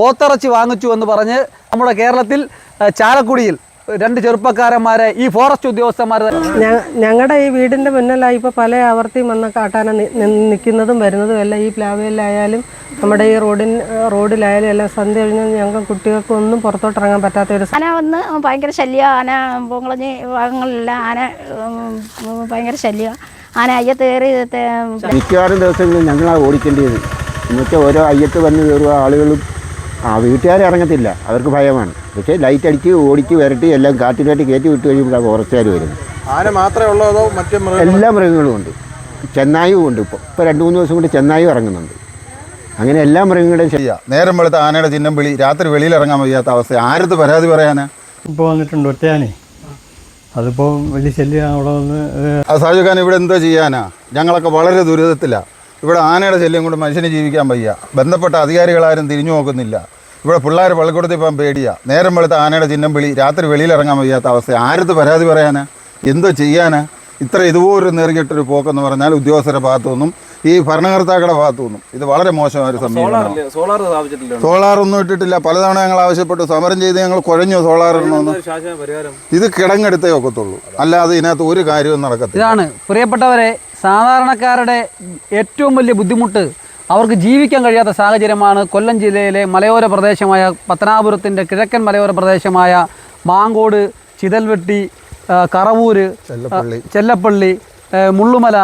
പോത്തിറച്ചി വാങ്ങിച്ചു എന്ന് പറഞ്ഞ് നമ്മുടെ കേരളത്തിൽ ചാലക്കുടിയിൽ രണ്ട് ചെറുപ്പക്കാരന്മാരെ ഈ ഫോറസ്റ്റ് ഉദ്യോഗസ്ഥന്മാർ ഞങ്ങളുടെ ഈ വീടിന്റെ മുന്നിലായി ഇപ്പോൾ പല ആവർത്തിയും വന്ന കാട്ടാന നിൽക്കുന്നതും വരുന്നതും എല്ലാം ഈ പ്ലാവയിലായാലും നമ്മുടെ ഈ റോഡിൻ റോഡിലായാലും എല്ലാം സന്ധ്യ കഴിഞ്ഞാൽ ഞങ്ങൾക്ക് കുട്ടികൾക്ക് ഒന്നും പുറത്തോട്ട് ഇറങ്ങാൻ പറ്റാത്ത ഒരു ആന വന്ന് ഭയങ്കര ശല്യം. ആന പൂങ്കളഞ്ഞ് ഭാഗങ്ങളിലെല്ലാം ആന ഭയങ്കര ശല്യം. ആന അയ്യത്ത് കയറി മിക്കവാറും ദിവസങ്ങളിൽ ഞങ്ങളാണ് ഓടിക്കേണ്ടത് എന്നുവെച്ചാൽ ഓരോ അയ്യത്ത് വന്ന് കയറുക ആളുകളും ആ വീട്ടുകാർ ഇറങ്ങത്തില്ല. അവർക്ക് ഭയമാണ്. പക്ഷേ ലൈറ്റ് അടിച്ച് ഓടിച്ച് വരട്ടി എല്ലാം കാട്ടിലോട്ട് കയറ്റി വിട്ട് കഴിയുമ്പോൾ ഫോറസ്റ്റുകാർ വരുന്നത്. ആന മാത്രമേ ഉള്ളൂ അതോ മറ്റേ മൃഗം എല്ലാ മൃഗങ്ങളും ഉണ്ട്. ചെന്നായും ഉണ്ട്. ഇപ്പോൾ ഇപ്പോൾ രണ്ട് മൂന്ന് ദിവസം കൊണ്ട് ചെന്നായും ഇറങ്ങുന്നുണ്ട്. അങ്ങനെ എല്ലാ മൃഗങ്ങളുടെയും ചെയ്യാം നേരം വെളുത്ത ആനയുടെ ചിഹ്നം വിളി രാത്രി വെളിയിൽ ഇറങ്ങാൻ വയ്യാത്ത അവസ്ഥ. ആരത്ത് പരാതി പറയാനാ? ഇപ്പോൾ വന്നിട്ടുണ്ട് ഒറ്റയാനേ. അതിപ്പോൾ വലിയ ശല്യം അവിടെ വന്ന് സാജു ഖാൻ ഇവിടെ എന്തോ ചെയ്യാനാ? ഞങ്ങളൊക്കെ വളരെ ദുരിതത്തിലാണ് ഇവിടെ ആനയുടെ ശല്യം കൊണ്ട് മനുഷ്യന് ജീവിക്കാൻ വയ്യ. ബന്ധപ്പെട്ട അധികാരികളാരും തിരിഞ്ഞു നോക്കുന്നില്ല. ഇവിടെ പിള്ളേർ പള്ളിക്കൂടത്തിൽ പോകാൻ പേടിയാ. നേരം വെളുത്ത ആനയുടെ ചിഹ്നം വിളി രാത്രി വെളിയിലിറങ്ങാൻ വയ്യാത്ത അവസ്ഥ ആരത്ത് പരാതി പറയാനാ? എന്തോ ചെയ്യാനാ? ഇത്ര ഇതുപോലൊരു നേർകിട്ടൊരു പോക്കെന്ന് പറഞ്ഞാൽ ഉദ്യോഗസ്ഥരുടെ ഭാഗത്തു നിന്നും ഈ ഭരണകർത്താക്കളുടെ ഭാഗത്തു നിന്നും. ഇത് വളരെ മോശമായ ഒരു സമയമാണ് സോളാർ ഒന്നും ഇട്ടിട്ടില്ല. പലതവണ ഞങ്ങൾ ആവശ്യപ്പെട്ടു. സമരം ചെയ്ത് ഞങ്ങൾ കുഴഞ്ഞു സോളാർ ഇടണമെന്ന് ഇത് കിടങ്ങെടുത്തേ ഒക്കത്തുള്ളൂ. അല്ലാതെ ഇതിനകത്ത് ഒരു കാര്യവും നടക്കത്തില്ല. ഇതാണ്. പ്രിയപ്പെട്ടവരെ സാധാരണക്കാരുടെ ഏറ്റവും വലിയ ബുദ്ധിമുട്ട് അവർക്ക് ജീവിക്കാൻ കഴിയാത്ത സാഹചര്യമാണ് കൊല്ലം ജില്ലയിലെ മലയോര പ്രദേശമായ പത്തനാപുരത്തിന്റെ കിഴക്കൻ മലയോര പ്രദേശമായ മാങ്കോട് ചിതൽവെട്ടി കറവൂര് ചെല്ലപ്പള്ളി. മുള്ളുമല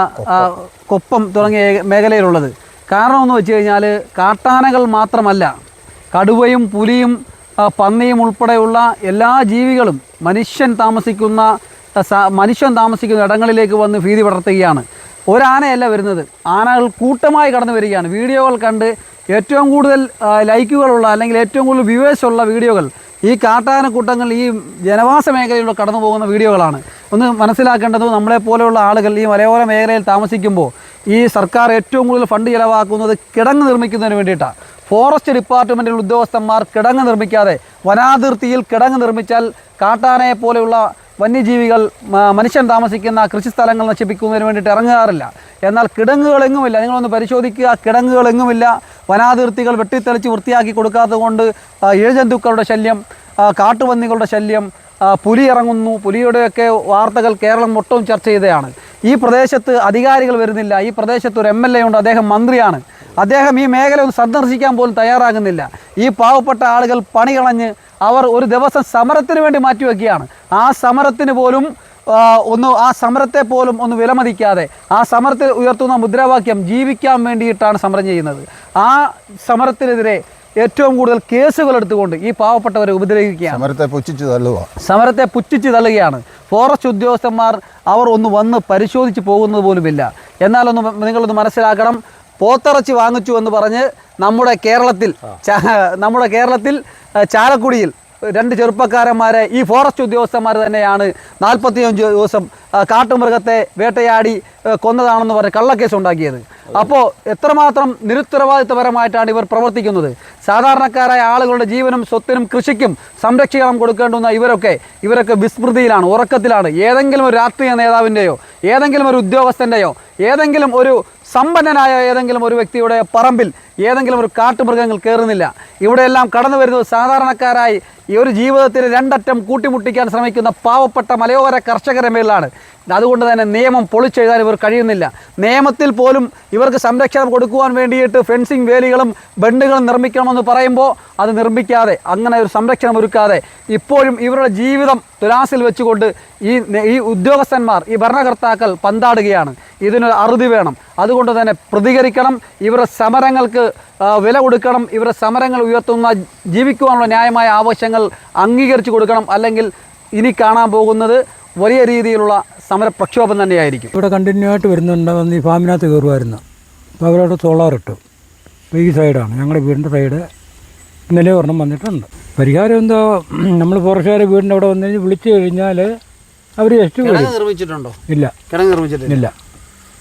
കൊപ്പം തുടങ്ങിയ മേഖലയിലുള്ളത്. കാരണം എന്ന് വെച്ച് കഴിഞ്ഞാൽ കാട്ടാനകൾ മാത്രമല്ല കടുവയും പുലിയും പന്നിയും ഉൾപ്പെടെയുള്ള എല്ലാ ജീവികളും മനുഷ്യൻ താമസിക്കുന്ന മനുഷ്യൻ താമസിക്കുന്ന ഇടങ്ങളിലേക്ക് വന്ന് ഭീതി പടർത്തുകയാണ്. ഒരാനയല്ല വരുന്നത്. ആനകൾ കൂട്ടമായി കടന്നു വരികയാണ്. വീഡിയോകൾ കണ്ട് ഏറ്റവും കൂടുതൽ ലൈക്കുകളുള്ള അല്ലെങ്കിൽ ഏറ്റവും കൂടുതൽ വ്യൂവേഴ്സുള്ള വീഡിയോകൾ ഈ കാട്ടാന കൂട്ടങ്ങൾ ഈ ജനവാസ മേഖലയിലൂടെ കടന്നു പോകുന്ന വീഡിയോകളാണ്. ഒന്ന് മനസ്സിലാക്കേണ്ടത് നമ്മളെ പോലെയുള്ള ആളുകൾ ഈ മലയോര മേഖലയിൽ താമസിക്കുമ്പോൾ ഈ സർക്കാർ ഏറ്റവും കൂടുതൽ ഫണ്ട് ചിലവാക്കുന്നത് കിടങ്ങ് നിർമ്മിക്കുന്നതിന് വേണ്ടിയിട്ടാണ് ഫോറസ്റ്റ് ഡിപ്പാർട്ട്മെന്റിൽ ഉദ്യോഗസ്ഥന്മാർ കിടങ്ങ് നിർമ്മിക്കാതെ വനാതിർത്തിയിൽ കിടങ്ങ് നിർമ്മിച്ചാൽ കാട്ടാനയെ പോലെയുള്ള വന്യജീവികൾ മനുഷ്യൻ താമസിക്കുന്ന കൃഷിസ്ഥലങ്ങൾ നശിപ്പിക്കുന്നതിന് വേണ്ടിയിട്ട് ഇറങ്ങാറില്ല. എന്നാൽ കിടങ്ങുകളെങ്ങുമില്ല. നിങ്ങളൊന്ന് പരിശോധിക്കുക. കിടങ്ങുകളെങ്ങുമില്ല. വനാതിർത്തികൾ വെട്ടിത്തെളിച്ച് വൃത്തിയാക്കി കൊടുക്കാത്തത് കൊണ്ട് ഇഴജന്തുക്കളുടെ ശല്യം കാട്ടുപന്നികളുടെ ശല്യം പുലി ഇറങ്ങുന്നു. പുലിയുടെയൊക്കെ വാർത്തകൾ കേരളം മൊത്തവും ചർച്ച ചെയ്തതാണ്. ഈ പ്രദേശത്ത് അധികാരികൾ വരുന്നില്ല. ഈ പ്രദേശത്ത് ഒരു എം എൽ എ ഉണ്ട്. അദ്ദേഹം മന്ത്രിയാണ്. അദ്ദേഹം ഈ മേഖല ഒന്ന് സന്ദർശിക്കാൻ പോലും തയ്യാറാകുന്നില്ല. ഈ പാവപ്പെട്ട ആളുകൾ പണി കളഞ്ഞ് അവർ ഒരു ദിവസം സമരത്തിന് വേണ്ടി മാറ്റിവെക്കുകയാണ്. ആ സമരത്തിന് പോലും ഒന്ന് ആ സമരത്തെ പോലും ഒന്ന് വിലമതിക്കാതെ ആ സമരത്തിൽ ഉയർത്തുന്ന മുദ്രാവാക്യം ജീവിക്കാൻ വേണ്ടിയിട്ടാണ് സമരം ചെയ്യുന്നത്. ആ സമരത്തിനെതിരെ ഏറ്റവും കൂടുതൽ കേസുകൾ എടുത്തുകൊണ്ട് ഈ പാവപ്പെട്ടവരെ ഉപദ്രവിക്കുകയാണ്. സമരത്തെ പുച്ഛിച്ചു തള്ളുക. സമരത്തെ പുച്ഛിച്ച് തള്ളുകയാണ്. ഫോറസ്റ്റ് ഉദ്യോഗസ്ഥന്മാർ അവർ ഒന്ന് വന്ന് പരിശോധിച്ച് പോകുന്നത് പോലുമില്ല. എന്നാലൊന്ന് നിങ്ങളൊന്ന് മനസ്സിലാക്കണം. പോത്തിറച്ചി വാങ്ങിച്ചു എന്ന് പറഞ്ഞ് നമ്മുടെ കേരളത്തിൽ നമ്മുടെ കേരളത്തിൽ ചാലക്കുടിയിൽ രണ്ട് ചെറുപ്പക്കാരന്മാരെ ഈ ഫോറസ്റ്റ് ഉദ്യോഗസ്ഥന്മാർ തന്നെയാണ് നാൽപ്പത്തിയഞ്ച് ദിവസം കാട്ടുമൃഗത്തെ വേട്ടയാടി കൊന്നതാണെന്ന് പറഞ്ഞ് കള്ളക്കേസ് ഉണ്ടാക്കിയത് അപ്പോൾ എത്രമാത്രം നിരുത്തരവാദിത്തപരമായിട്ടാണ് ഇവർ പ്രവർത്തിക്കുന്നത്? സാധാരണക്കാരായ ആളുകളുടെ ജീവനും സ്വത്തിനും കൃഷിക്കും സംരക്ഷണം കൊടുക്കേണ്ടുന്ന ഇവരൊക്കെ ഇവരൊക്കെ വിസ്മൃതിയിലാണ് ഉറക്കത്തിലാണ്. ഏതെങ്കിലും ഒരു രാഷ്ട്രീയ നേതാവിന്റെയോ ഏതെങ്കിലും ഒരു ഉദ്യോഗസ്ഥന്റെയോ ഏതെങ്കിലും ഒരു സമ്പന്നനായ ഏതെങ്കിലും ഒരു വ്യക്തിയുടെ പറമ്പിൽ ഏതെങ്കിലും ഒരു കാട്ടുമൃഗങ്ങൾ കയറുന്നില്ല. ഇവിടെയെല്ലാം കടന്നു വരുന്നത് സാധാരണക്കാരായി ഈ ഒരു ജീവിതത്തിൽ രണ്ടറ്റം കൂട്ടിമുട്ടിക്കാൻ ശ്രമിക്കുന്ന പാവപ്പെട്ട മലയോര കർഷകരുടെ മേളിലാണ് അതുകൊണ്ട് തന്നെ നിയമം പൊളിച്ചെഴുതാൻ ഇവർ കഴിയുന്നില്ല. നിയമത്തിൽ പോലും ഇവർക്ക് സംരക്ഷണം കൊടുക്കുവാൻ വേണ്ടിയിട്ട് ഫെൻസിങ് വേലികളും ബണ്ടുകളും നിർമ്മിക്കണമെന്ന് പറയുമ്പോൾ അത് നിർമ്മിക്കാതെ അങ്ങനെ ഒരു സംരക്ഷണം ഒരുക്കാതെ ഇപ്പോഴും ഇവരുടെ ജീവിതം തുലാസിൽ വെച്ചുകൊണ്ട് ഈ ഈ ഉദ്യോഗസ്ഥന്മാർ ഈ ഭരണകർത്താക്കൾ പന്താടുകയാണ്. ഇതിനൊരു അറുതി വേണം. അതുകൊണ്ട് തന്നെ പ്രതികരിക്കണം ഇവരുടെ സമരങ്ങൾക്ക് വില കൊടുക്കണം ഇവരുടെ സമരങ്ങൾ ഉയർത്തുന്ന ജീവിക്കുവാനുള്ള ന്യായമായ ആവശ്യങ്ങൾ അംഗീകരിച്ചു കൊടുക്കണം അല്ലെങ്കിൽ ഇനി കാണാൻ പോകുന്നത് വലിയ രീതിയിലുള്ള സമര പ്രക്ഷോഭം തന്നെയായിരിക്കും. ഇവിടെ കണ്ടിന്യൂ ആയിട്ട് വരുന്നുണ്ട് വന്ന് ഈ ഫാമിനകത്ത് കയറുമായിരുന്നു അപ്പോൾ അവരോട് സോളാർ ഇട്ടു. അപ്പോൾ ഈ സൈഡാണ് ഞങ്ങളുടെ വീടിന്റെ സൈഡ് ഇന്നലെ ഒരെണ്ണം വന്നിട്ടുണ്ട്. പരിഹാരം എന്തോ നമ്മൾ പുറത്തുകാരെ വീടിന്റെ അവിടെ വന്നു കഴിഞ്ഞ് വിളിച്ചു കഴിഞ്ഞാൽ അവർ ജസ്റ്റ് നിർമ്മിച്ചിട്ടുണ്ടോ? ഇല്ല. കിടങ്ങ് നിർമ്മിച്ചിട്ടില്ല? ഇല്ല.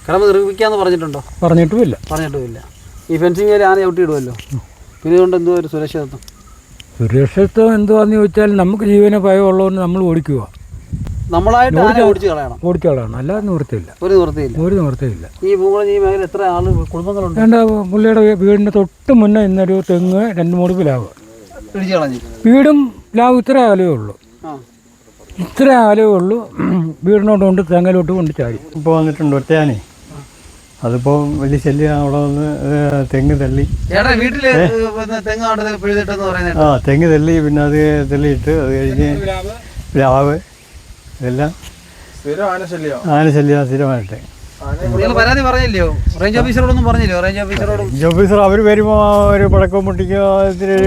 കിടങ്ങ് നിർമ്മിക്കാന്ന് പറഞ്ഞിട്ടുണ്ടോ? പറഞ്ഞിട്ടുമില്ല. പറഞ്ഞിട്ടുമില്ല. ഈ ഫെൻസിങ് വേലി ആന ചവിട്ടിയിടുമല്ലോ പിന്നെ ഇതുകൊണ്ട് എന്തോ ഒരു സുരക്ഷിതത്വം? സുരക്ഷിതത്വം എന്തുവാന്ന് ചോദിച്ചാൽ നമുക്ക് ജീവന ഭയമുള്ളതുകൊണ്ട് നമ്മൾ ഓടിക്കുക നമ്മളായിട്ട് ആരെ ഓടിച്ച് കളയണം? ഓടിച്ചോളാണ് അല്ലാതെ നിവൃത്തിയില്ല ഒരു നിവൃത്തിയില്ല. ഒരു നിവൃത്തിയില്ല. ഈ പൂങ്കുളം ഈ മേഖല എത്ര ആൾ കുടുംബങ്ങളുണ്ട്? വേണ്ട പുള്ളിയുടെ വീടിന്റെ തൊട്ട് മുന്നേ ഇന്നൊരു തെങ്ങ് രണ്ട് മൂന്ന് ലാവ് ഇടിച്ചു കളഞ്ഞു. വീടും പ്ലാവ് ഇത്ര അകലേ ഉള്ളൂ. ആ. ഇത്ര അകലേ ഉള്ളൂ. വീടിനോട് കൊണ്ട് തെങ്ങലോട്ട് കൊണ്ട് ചാരി ഇപ്പോൾ വന്നിട്ടുണ്ട് ഒറ്റയാനെ. അതിപ്പോൾ വലിയ ശല്യം അവിടെ വന്ന് തെങ്ങ് തള്ളി. ചേട്ടാ വീട്ടിൽ തെങ്ങ് പറയുന്നത് ആ തെങ്ങ് തള്ളി പിന്നെ അത് തെള്ളിയിട്ട് അത് കഴിഞ്ഞ് പ്ലാവ്. ഇതെല്ലാം ആനശല്യം ആന ശല്യം സ്ഥിരമായിട്ട്. പരാതി പറഞ്ഞില്ലയോ? റേഞ്ച് ഓഫീസറോടൊന്നും പറഞ്ഞില്ലയോ? റേഞ്ച് ഓഫീസറോട് ഓഫീസർ അവർ വരുമ്പോൾ ഒരു പടക്കം പൊട്ടിക്കുക ഇത്തിരി